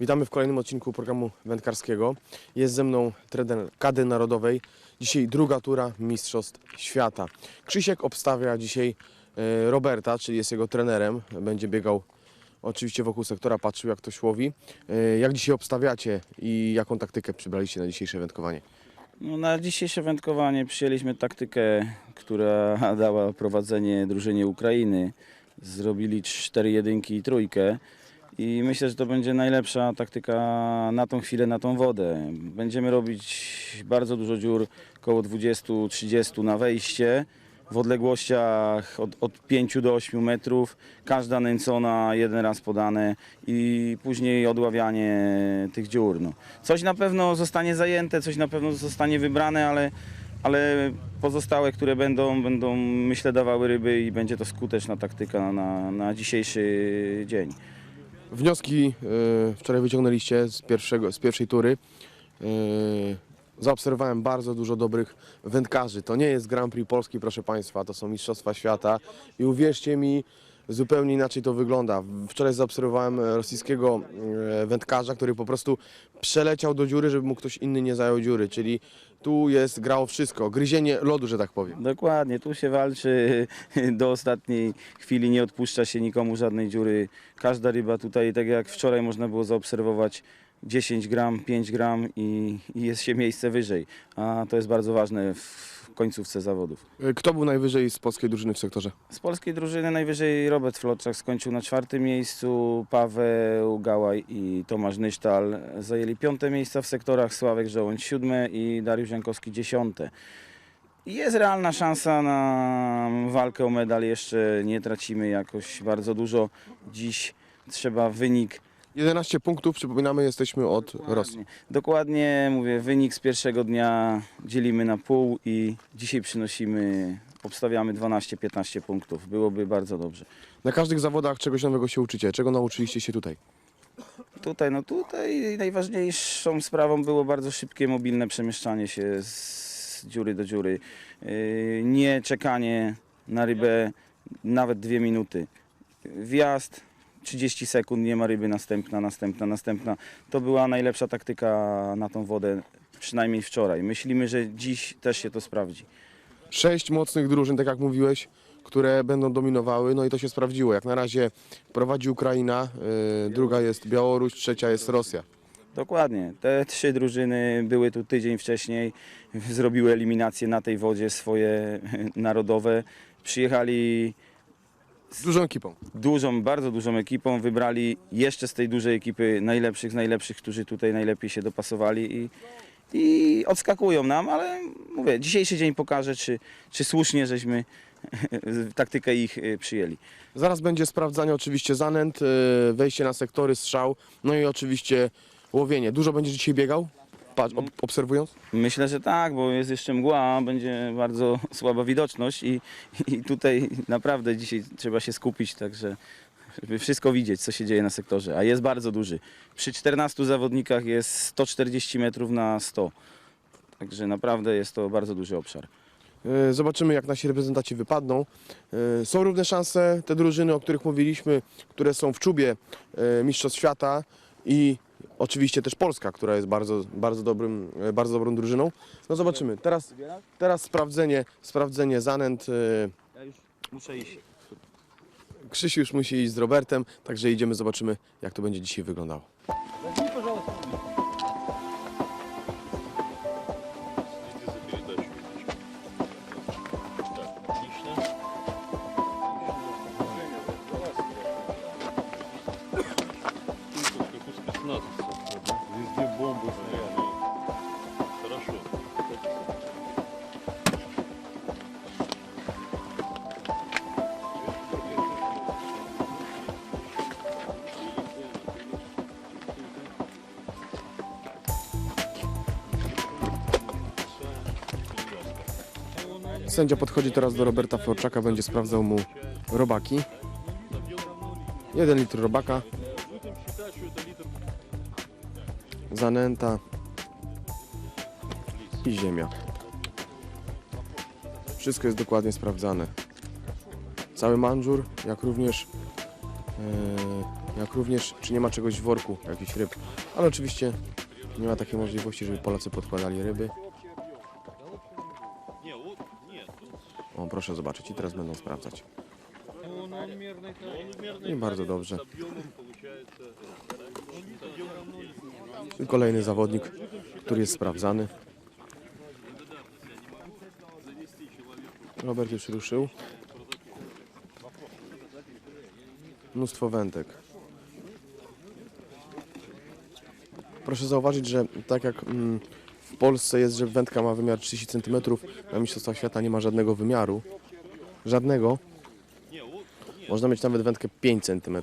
Witamy w kolejnym odcinku programu wędkarskiego. Jest ze mną trener Kady Narodowej. Dzisiaj druga tura Mistrzostw Świata. Krzysiek obstawia dzisiaj e, Roberta, czyli jest jego trenerem. Będzie biegał oczywiście wokół sektora, patrzył jak to łowi. E, Jak dzisiaj obstawiacie i jaką taktykę przybraliście na dzisiejsze wędkowanie? No, na dzisiejsze wędkowanie przyjęliśmy taktykę, która dała prowadzenie drużynie Ukrainy. Zrobili cztery jedynki i trójkę. I myślę, że to będzie najlepsza taktyka na tą chwilę, na tą wodę. Będziemy robić bardzo dużo dziur, około 20-30 na wejście, w odległościach od, od 5 do 8 metrów. Każda nęcona, jeden raz podane i później odławianie tych dziur. No. Coś na pewno zostanie zajęte, coś na pewno zostanie wybrane, ale, ale pozostałe, które będą, będą myślę dawały ryby i będzie to skuteczna taktyka na, na dzisiejszy dzień. Wnioski e, wczoraj wyciągnęliście z, pierwszego, z pierwszej tury. E, Zaobserwowałem bardzo dużo dobrych wędkarzy. To nie jest Grand Prix Polski, proszę Państwa, to są Mistrzostwa Świata. I uwierzcie mi, zupełnie inaczej to wygląda. Wczoraj zaobserwowałem e, rosyjskiego e, wędkarza, który po prostu przeleciał do dziury, żeby mu ktoś inny nie zajął dziury. Czyli tu jest grało wszystko, gryzienie lodu, że tak powiem. Dokładnie, tu się walczy do ostatniej chwili, nie odpuszcza się nikomu żadnej dziury. Każda ryba tutaj, tak jak wczoraj można było zaobserwować, 10 gram, 5 gram i, i jest się miejsce wyżej. A to jest bardzo ważne w końcówce zawodów. E, Kto był najwyżej z polskiej drużyny w sektorze? Z polskiej drużyny najwyżej Robert Floczak skończył na czwartym miejscu, Paweł Gałaj i Tomasz Nysztal zajęli piąte miejsca w sektorach, Sławek Żołądź siódme i Dariusz Jankowski dziesiąte. Jest realna szansa na walkę o medal, jeszcze nie tracimy jakoś bardzo dużo. Dziś trzeba wynik 11 punktów, przypominamy, jesteśmy od Rosji. Dokładnie mówię, wynik z pierwszego dnia dzielimy na pół i dzisiaj przynosimy, obstawiamy 12-15 punktów. Byłoby bardzo dobrze. Na każdych zawodach czegoś nowego się uczycie. Czego nauczyliście się tutaj? Tutaj, no tutaj najważniejszą sprawą było bardzo szybkie, mobilne przemieszczanie się z dziury do dziury. Yy, Nie czekanie na rybę nawet dwie minuty. Wjazd, 30 sekund, nie ma ryby, następna, następna, następna. To była najlepsza taktyka na tą wodę, przynajmniej wczoraj. Myślimy, że dziś też się to sprawdzi. Sześć mocnych drużyn, tak jak mówiłeś, które będą dominowały, no i to się sprawdziło. Jak na razie prowadzi Ukraina, yy, druga jest Białoruś, trzecia jest Rosja. Dokładnie. Te trzy drużyny były tu tydzień wcześniej, zrobiły eliminacje na tej wodzie swoje narodowe. Przyjechali Z dużą ekipą. dużą, bardzo dużą ekipą, wybrali jeszcze z tej dużej ekipy najlepszych z najlepszych, którzy tutaj najlepiej się dopasowali i, i odskakują nam, ale mówię, dzisiejszy dzień pokaże, czy, czy słusznie żeśmy taktykę ich y, przyjęli. Zaraz będzie sprawdzanie oczywiście zanęt, yy, wejście na sektory, strzał, no i oczywiście łowienie. Dużo będzie dzisiaj biegał? Patrz, ob obserwując? Myślę, że tak, bo jest jeszcze mgła, będzie bardzo słaba widoczność i, i tutaj naprawdę dzisiaj trzeba się skupić, także żeby wszystko widzieć, co się dzieje na sektorze, a jest bardzo duży. Przy 14 zawodnikach jest 140 metrów na 100, także naprawdę jest to bardzo duży obszar. Yy, Zobaczymy, jak nasi reprezentaci wypadną. Yy, Są równe szanse, te drużyny, o których mówiliśmy, które są w czubie yy, Mistrzostw Świata i oczywiście też Polska, która jest bardzo, bardzo, dobrym, yy, bardzo dobrą drużyną. No zobaczymy. Teraz, teraz sprawdzenie, sprawdzenie zanęt. Yy, Ja już muszę iść. Krzysiu już musi iść z Robertem, także idziemy, zobaczymy, jak to będzie dzisiaj wyglądało. Sędzia podchodzi teraz do Roberta Florczaka, będzie sprawdzał mu robaki. Jeden litr robaka. Zanęta. I ziemia. Wszystko jest dokładnie sprawdzane. Cały manżur, jak również e, jak również czy nie ma czegoś w worku, jakichś ryb. Ale oczywiście nie ma takiej możliwości, żeby Polacy podkładali ryby. Proszę zobaczyć i teraz będą sprawdzać. I bardzo dobrze. I kolejny zawodnik, który jest sprawdzany. Robert już ruszył. Mnóstwo wędek. Proszę zauważyć, że tak jak mm, w Polsce jest, że wędka ma wymiar 30 cm, na Mistrzostwach Świata nie ma żadnego wymiaru. Żadnego. Można mieć nawet wędkę 5 cm.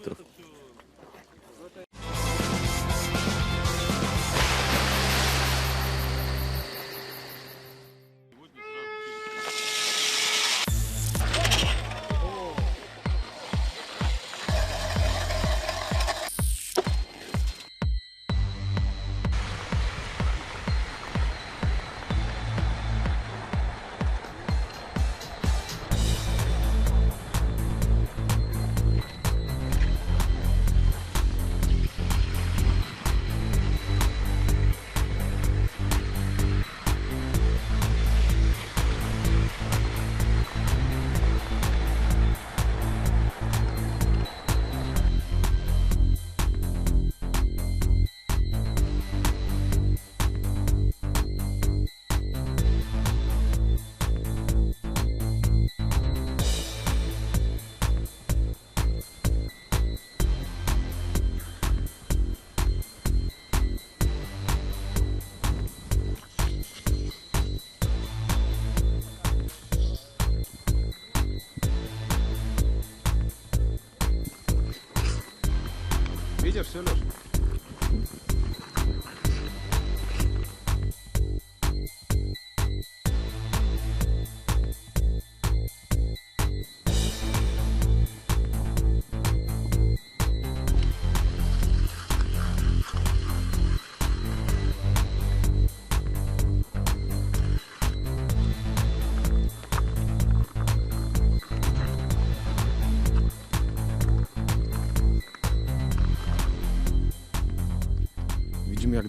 Видишь, все, Леш?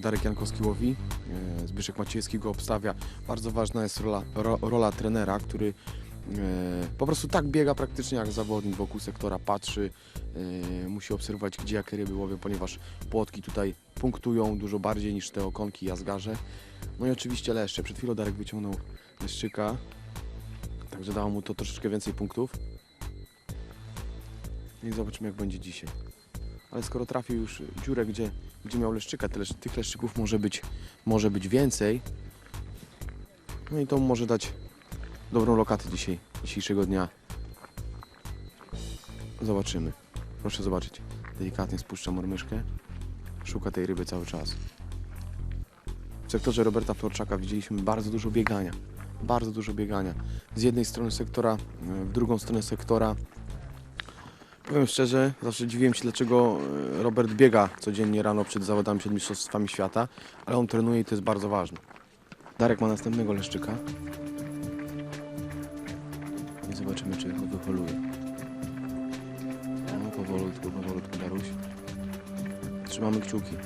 Darek Jankowski łowi, e, Zbyszek Maciejski go obstawia. Bardzo ważna jest rola, ro, rola trenera, który e, po prostu tak biega praktycznie jak zawodnik wokół sektora, patrzy, e, musi obserwować gdzie jakie ryby łowią, ponieważ płotki tutaj punktują dużo bardziej niż te okonki jazgarze. No i oczywiście leszcze. Przed chwilą Darek wyciągnął leszczyka, także dało mu to troszeczkę więcej punktów. I zobaczymy jak będzie dzisiaj. Ale skoro trafił już dziurę, gdzie, gdzie miał leszczyka, tych leszczyków może być, może być więcej. No i to może dać dobrą lokatę dzisiaj, dzisiejszego dnia. Zobaczymy. Proszę zobaczyć. Delikatnie spuszczam ormyszkę. Szuka tej ryby cały czas. W sektorze Roberta Florczaka widzieliśmy bardzo dużo biegania. Bardzo dużo biegania. Z jednej strony sektora, w drugą stronę sektora. Powiem szczerze, zawsze dziwiłem się, dlaczego e, Robert biega codziennie rano przed zawodami, przed Mistrzostwami Świata, ale on trenuje i to jest bardzo ważne. Darek ma następnego leszczyka. I zobaczymy, czy go wyholuje. No, powolutku, powolutku, Daruś. Trzymamy kciuki.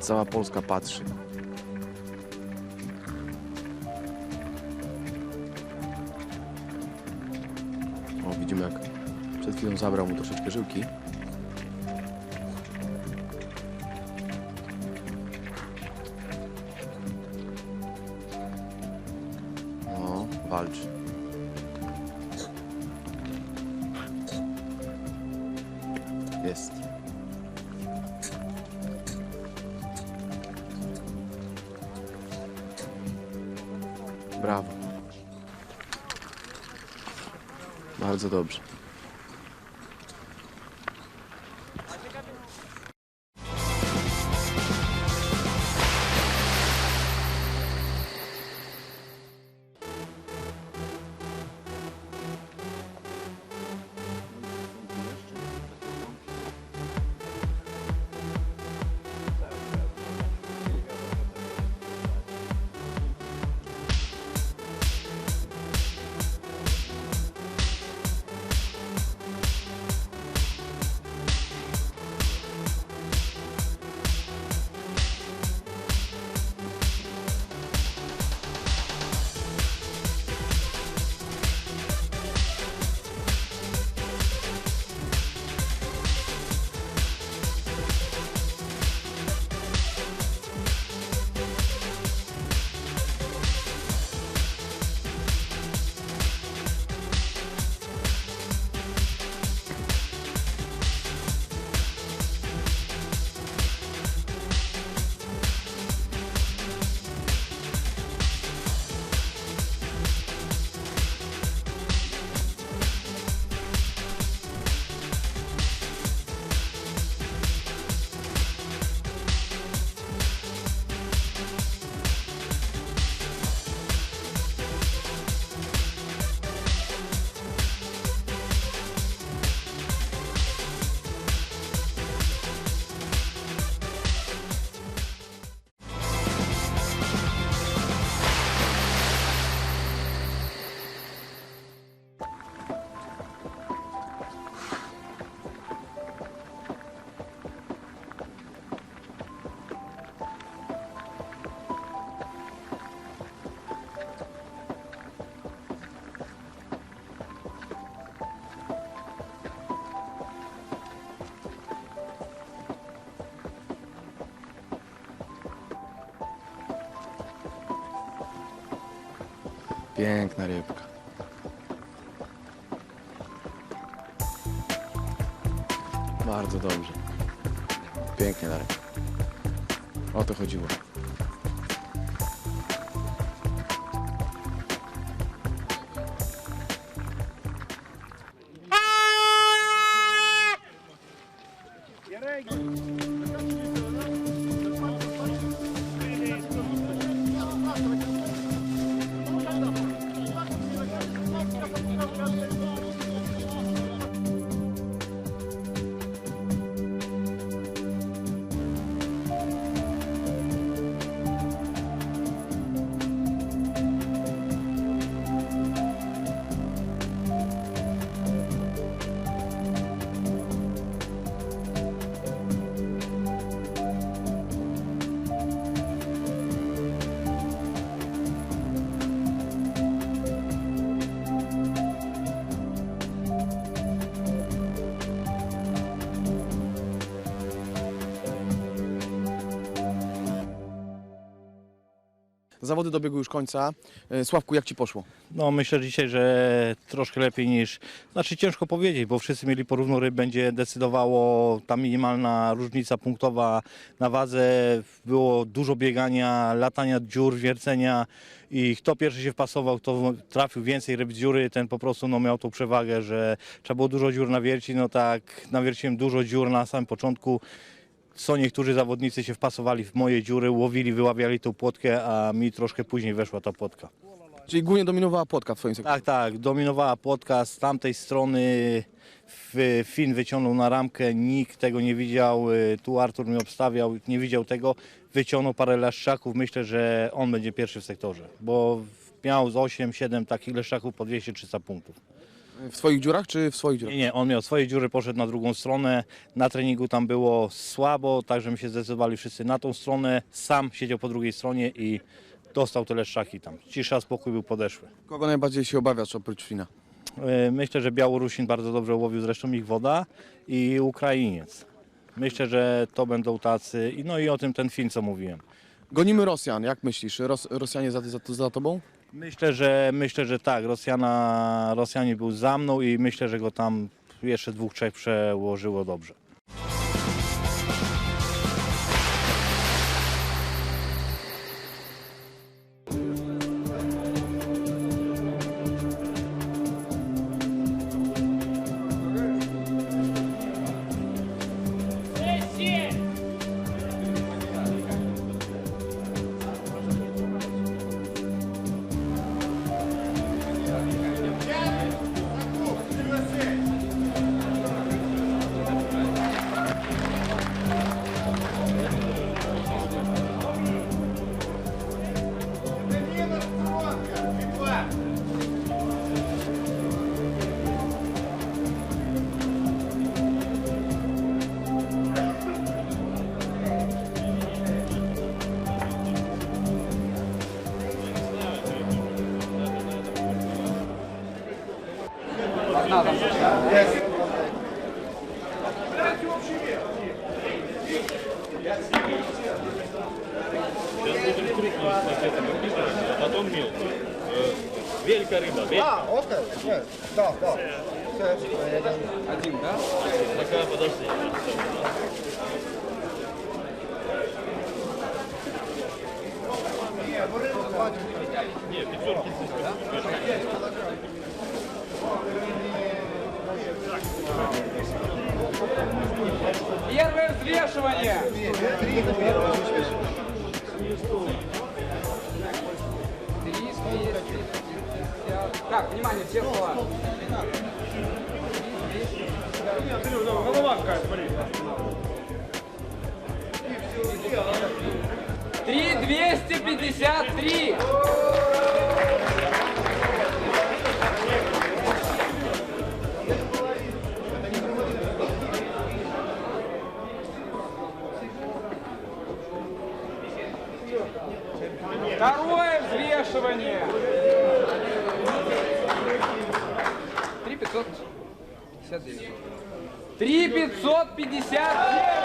Cała Polska patrzy. Chwilą zabrał mu troszeczkę żyłki. Piękna rybka. Bardzo dobrze. Pięknie, Darek. O to chodziło. Zawody dobiegły już końca. E, Sławku, jak ci poszło? No myślę dzisiaj, że troszkę lepiej niż, znaczy ciężko powiedzieć, bo wszyscy mieli porówną ryb, będzie decydowało ta minimalna różnica punktowa na wadze, było dużo biegania, latania dziur, wiercenia i kto pierwszy się wpasował, kto trafił więcej ryb z dziury, ten po prostu no, miał tą przewagę, że trzeba było dużo dziur nawiercić, no tak nawierciłem dużo dziur na samym początku, co niektórzy zawodnicy się wpasowali w moje dziury, łowili, wyławiali tą płotkę, a mi troszkę później weszła ta płotka. Czyli głównie dominowała płotka w twoim sektorze. Tak, tak, dominowała płotka z tamtej strony. w- Fin wyciągnął na ramkę, nikt tego nie widział. y, Tu Artur mi obstawiał, nie widział tego. Wyciągnął parę leszczaków. Myślę, że on będzie pierwszy w sektorze, bo miał z 8-7 takich leszczaków po 200-300 punktów. W swoich dziurach czy w swoich dziurach? Nie, nie, on miał swoje dziury, poszedł na drugą stronę. Na treningu tam było słabo, także my się zdecydowali wszyscy na tą stronę. Sam siedział po drugiej stronie i dostał te leszczaki tam. Cisza, spokój był podeszły. Kogo najbardziej się obawiasz oprócz Fina? E, Myślę, że Białorusin bardzo dobrze łowił, zresztą ich woda i Ukrainiec. Myślę, że to będą tacy, i no i o tym ten film, co mówiłem. Gonimy Rosjan, jak myślisz? Ros Rosjanie za, za, za tobą? Myślę, że myślę, że tak, Rosjana, Rosjanie był za mną i myślę, że go tam jeszcze dwóch, trzech przełożyło dobrze. Сейчас будем крупную пакетом выбирать, а потом мелкую. Э, Велька рыба, велька. А, окей, все, да, да. Все, Пока подожди. взвешивание. Так, внимание, все слова. Голова какая-то, блин. 3253! 59. 3559.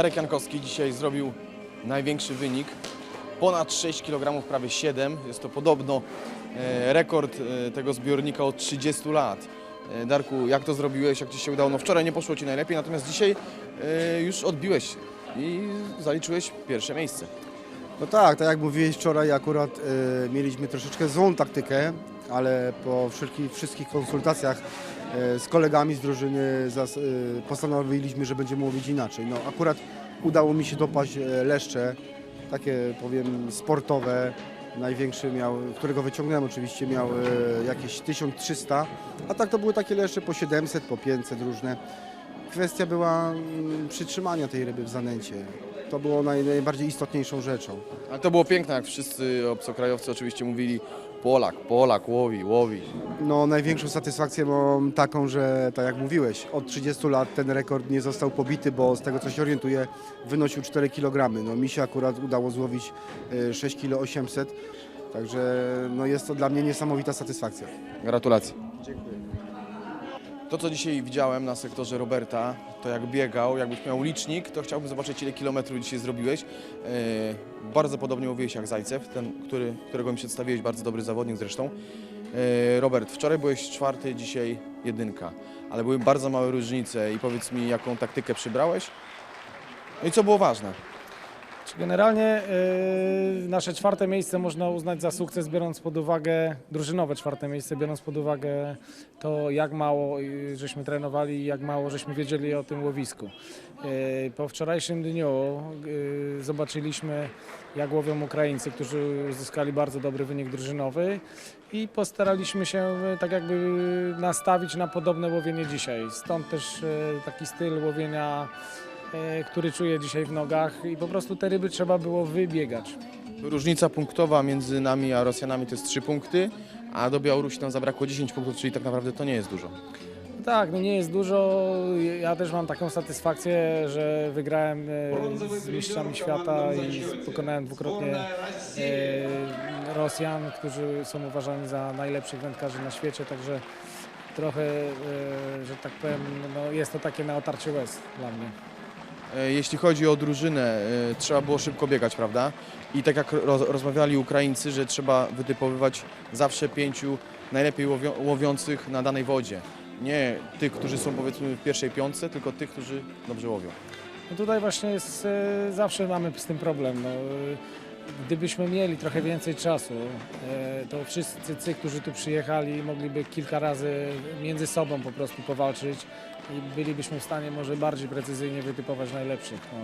Darek Jankowski dzisiaj zrobił największy wynik. Ponad 6 kg, prawie 7. Jest to podobno e, rekord e, tego zbiornika od 30 lat. E, Darku, jak to zrobiłeś, jak Ci się udało? No wczoraj nie poszło Ci najlepiej, natomiast dzisiaj już odbiłeś i zaliczyłeś pierwsze miejsce. No tak, tak jak mówiłeś wczoraj, akurat mieliśmy troszeczkę złą taktykę, ale po wszelkich, wszystkich konsultacjach z kolegami z drużyny e, postanowiliśmy, że będziemy łowić inaczej. No akurat udało mi się dopaść e, leszcze, takie powiem sportowe. Największy miał, którego wyciągnąłem oczywiście, miał e, jakieś 1300, a tak to były takie leszcze po 700, po 500 różne. Kwestia była mm, przytrzymania tej ryby w zanęcie. To było naj, najbardziej istotniejszą rzeczą. Ale to było piękne, jak wszyscy obcokrajowcy oczywiście mówili Polak, Polak, łowi, łowi. No, największą satysfakcję mam taką, że tak jak mówiłeś, od 30 lat ten rekord nie został pobity, bo z tego co się orientuję, wynosił 4 kg. No, mi się akurat udało złowić e, 6 kg 800, także no, jest to dla mnie niesamowita satysfakcja. Gratulacje. To, co dzisiaj widziałem na sektorze Roberta, to jak biegał, jakbyś miał licznik, to chciałbym zobaczyć, ile kilometrów dzisiaj zrobiłeś. E, bardzo podobnie łowiłeś jak Zajcew, ten, który, którego mi przedstawiłeś, bardzo dobry zawodnik zresztą. E, Robert, wczoraj byłeś czwarty, dzisiaj jedynka, ale były bardzo małe różnice i powiedz mi, jaką taktykę przybrałeś? No i co było ważne? Generalnie y, nasze czwarte miejsce można uznać za sukces, biorąc pod uwagę, drużynowe czwarte miejsce, biorąc pod uwagę to, jak mało y, żeśmy trenowali i jak mało żeśmy wiedzieli o tym łowisku. Y, po wczorajszym dniu y, zobaczyliśmy, jak łowią Ukraińcy, którzy uzyskali bardzo dobry wynik drużynowy i postaraliśmy się y, tak jakby nastawić na podobne łowienie dzisiaj. Stąd też y, taki styl łowienia który czuję dzisiaj w nogach i po prostu te ryby trzeba było wybiegać. Różnica punktowa między nami a Rosjanami to jest 3 punkty, a do Białorusi nam zabrakło 10 punktów, czyli tak naprawdę to nie jest dużo. Tak, no nie jest dużo. Ja też mam taką satysfakcję, że wygrałem e, z mistrzami świata i pokonałem dwukrotnie e, Rosjan, którzy są uważani za najlepszych wędkarzy na świecie, także trochę, e, że tak powiem, no jest to takie na otarcie łez dla mnie. E, Jeśli chodzi o drużynę, e, trzeba było szybko biegać, prawda? I tak jak roz, rozmawiali Ukraińcy, że trzeba wytypowywać zawsze pięciu najlepiej łowiących na danej wodzie. Nie tych, którzy są powiedzmy w pierwszej piątce, tylko tych, którzy dobrze łowią. No tutaj właśnie jest, e, zawsze mamy z tym problem. No, gdybyśmy mieli trochę więcej czasu, e, to wszyscy ci, którzy tu przyjechali, mogliby kilka razy między sobą po prostu powalczyć i bylibyśmy w stanie może bardziej precyzyjnie wytypować najlepszych. No,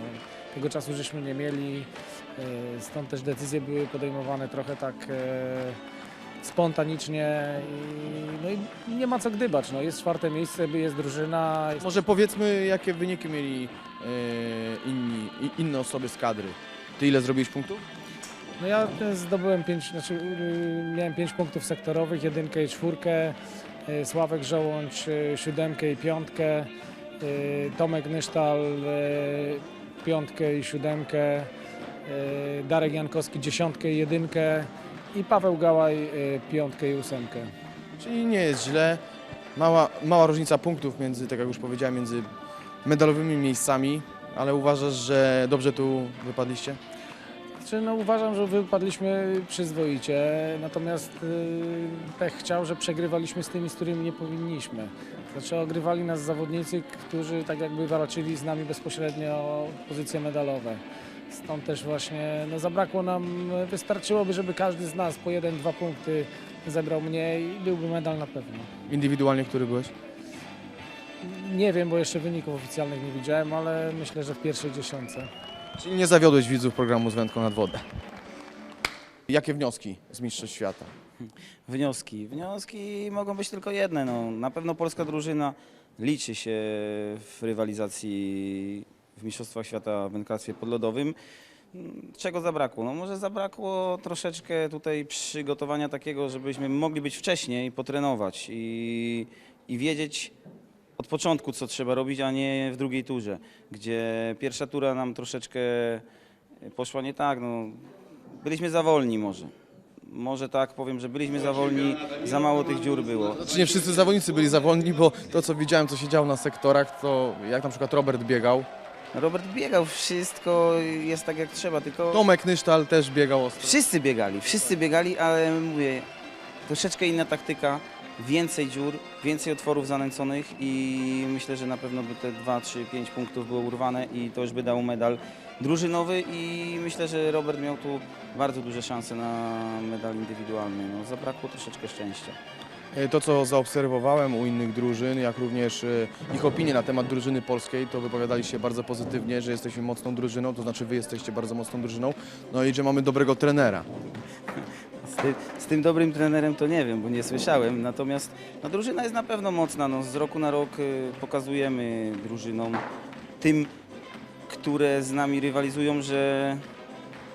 tego czasu żeśmy nie mieli, e, stąd też decyzje były podejmowane trochę tak e, spontanicznie i, no i nie ma co gdybać. No, jest czwarte miejsce, jest drużyna, Może powiedzmy, jakie wyniki mieli inni, inne osoby z kadry. Ty ile zrobiłeś punktów? No ja zdobyłem pięć, znaczy y, miałem pięć punktów sektorowych, jedynkę i czwórkę, y, Sławek Żołądź y, siódemkę i piątkę, Tomek Nysztal piątkę i siódemkę, Darek Jankowski dziesiątkę i jedynkę i Paweł Gałaj piątkę i ósemkę. Czyli nie jest źle. Mała, mała różnica punktów między, tak jak już powiedziałem, między medalowymi miejscami, ale uważasz, że dobrze tu wypadliście? Znaczy, no, uważam, że wypadliśmy przyzwoicie, natomiast y, pech chciał, że przegrywaliśmy z tymi, z którymi nie powinniśmy. Znaczy ogrywali nas zawodnicy, którzy tak jakby walczyli z nami bezpośrednio o pozycje medalowe. Stąd też właśnie no, zabrakło nam, wystarczyłoby, żeby każdy z nas po jeden, dwa punkty zebrał mniej i byłby medal na pewno. Indywidualnie, który byłeś? Nie wiem, bo jeszcze wyników oficjalnych nie widziałem, ale myślę, że w pierwszej dziesiątce. Czyli nie zawiodłeś widzów programu z wędką nad wodę. Jakie wnioski z Mistrzostw Świata? Wnioski. Wnioski mogą być tylko jedne. No, na pewno polska drużyna liczy się w rywalizacji w Mistrzostwach Świata w wędkarstwie podlodowym. Czego zabrakło? No może zabrakło troszeczkę tutaj przygotowania takiego, żebyśmy mogli być wcześniej, potrenować i, i wiedzieć od początku, co trzeba robić, a nie w drugiej turze, gdzie pierwsza tura nam troszeczkę poszła nie tak. No, byliśmy za wolni może. Może tak powiem, że byliśmy za wolni, za mało tych dziur było. Znaczy nie wszyscy zawodnicy byli zawolni, bo to co widziałem, co się działo na sektorach, to jak na przykład Robert biegał, Robert biegał, wszystko jest tak jak trzeba, tylko... Tomek Nysztal też biegał ostro. Wszyscy biegali, wszyscy biegali, ale mówię, troszeczkę inna taktyka, więcej dziur, więcej otworów zanęconych i myślę, że na pewno by te 2, 3, 5 punktów było urwane i to już by dał medal drużynowy i myślę, że Robert miał tu bardzo duże szanse na medal indywidualny. No, zabrakło troszeczkę szczęścia. E, To, co zaobserwowałem u innych drużyn, jak również e, ich opinie na temat drużyny polskiej, to wypowiadali się bardzo pozytywnie, że jesteśmy mocną drużyną, to znaczy wy jesteście bardzo mocną drużyną, no i że mamy dobrego trenera. Z, ty, z tym dobrym trenerem to nie wiem, bo nie słyszałem. Natomiast no, drużyna jest na pewno mocna. No, z roku na rok y, pokazujemy drużynom, tym, które z nami rywalizują, że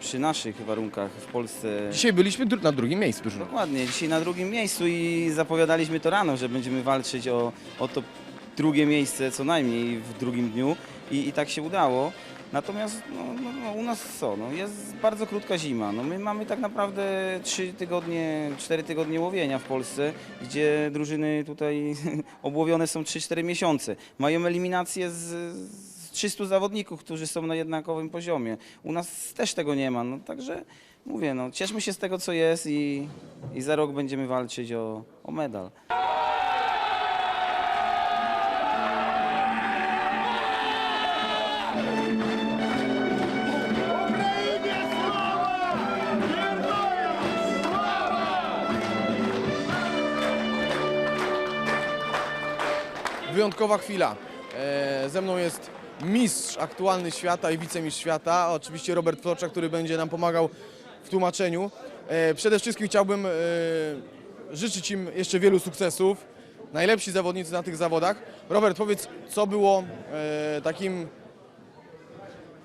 przy naszych warunkach w Polsce. Dzisiaj byliśmy dru- na drugim miejscu drużyną. Dokładnie, dzisiaj na drugim miejscu i zapowiadaliśmy to rano, że będziemy walczyć o, o to drugie miejsce co najmniej w drugim dniu i, i tak się udało. Natomiast no, no, no, u nas co, no, jest bardzo krótka zima. No, my mamy tak naprawdę 3 tygodnie, 4 tygodnie łowienia w Polsce, gdzie drużyny tutaj obłowione są 3-4 miesiące. Mają eliminację z, z 300 zawodników, którzy są na jednakowym poziomie. U nas też tego nie ma, no, także mówię, no, cieszmy się z tego co jest i, i za rok będziemy walczyć o, o medal. Wyjątkowa chwila. E, ze mną jest mistrz aktualny świata i wicemistrz świata, oczywiście Robert Ploczak, który będzie nam pomagał w tłumaczeniu. E, przede wszystkim chciałbym e, życzyć im jeszcze wielu sukcesów. Najlepsi zawodnicy na tych zawodach. Robert, powiedz, co było e, takim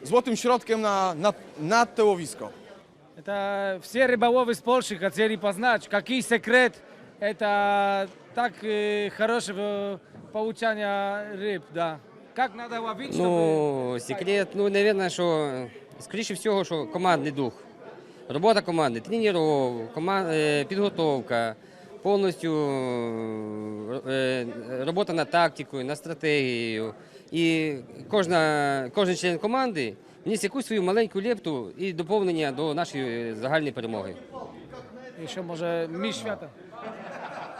złotym środkiem na, na, na to łowisko? Это все рыболовы с Польши хотели познать, какой секрет это так э, хорошего получания рыб, да. Как надо ловить, чтобы... Ну, секрет, ну, наверное, що, скоріше всього, що командний дух. Робота команди, тренування, кома- е, підготовка, повністю е, робота над тактикою, над стратегією. І кожна, кожен член команди вніс якусь свою маленьку лепту і доповнення до нашої загальної перемоги. Еще, может, мисс света. Э,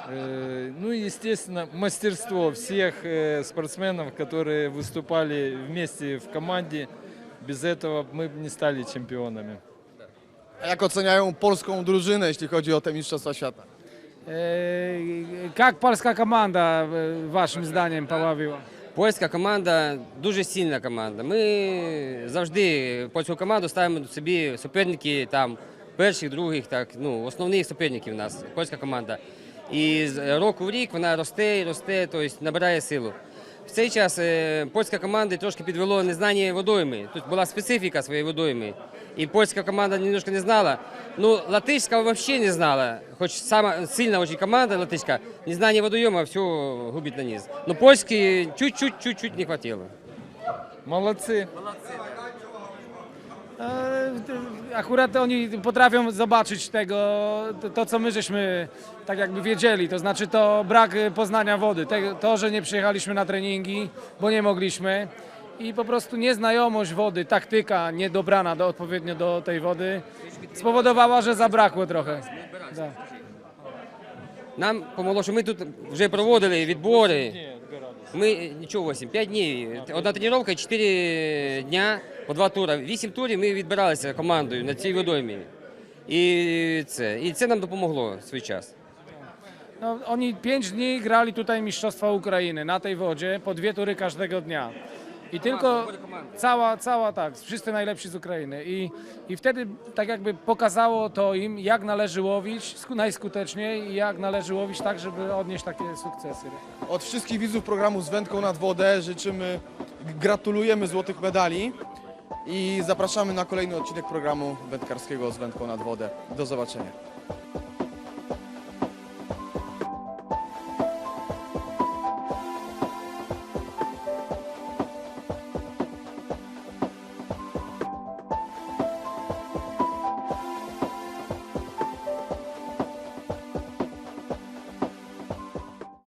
Ну и, естественно, мастерство всех э, спортсменов, которые выступали вместе в команде. Без этого мы бы не stali чемпионами. Jak oceniają polską drużynę, jeśli chodzi o te Mistrzostwa Świata? Э, Как польская команда, э, вашим зданием, половила? Польська команда дуже сильна команда. Ми завжди польську команду ставимо до собі суперники там перших, других, так ну основних суперників у нас. Польська команда. І з року в рік вона росте і росте, тобто набирає силу. В цей час е, польська команда трошки підвело незнання водойми. Тут була специфіка своєї водойми. І польська команда немножко не знала. Ну, латишська взагалі не знала. Хоч сама сильна очень команда латишська, незнание водойома все губит на низ. Но польські чуть-чуть, чуть-чуть не хватило. Молодцы. E, Akurat oni potrafią zobaczyć tego, to, to co my żeśmy tak jakby wiedzieli, to znaczy to brak e, poznania wody, Te, to, że nie przyjechaliśmy na treningi, bo nie mogliśmy i po prostu nieznajomość wody, taktyka niedobrana do, odpowiednio do tej wody spowodowała, że zabrakło trochę. Да. Нам помогло, що ми тут вже проводили відбори. Ми нічого 8, 5 днів. Одна тренування, 4 дня по два тура. 8 турів ми відбиралися командою на цій водоймі. І це, і це нам допомогло свій час. No, oni pięć dni grali tutaj Mistrzostwa Ukrainy na tej wodzie, po dwie tury każdego dnia. I tylko cała, cała, tak, wszyscy najlepsi z Ukrainy. I, I wtedy tak jakby pokazało to im, jak należy łowić sku- najskuteczniej i jak należy łowić tak, żeby odnieść takie sukcesy. Od wszystkich widzów programu z wędką nad wodę życzymy, gratulujemy złotych medali i zapraszamy na kolejny odcinek programu wędkarskiego z wędką nad wodę. Do zobaczenia.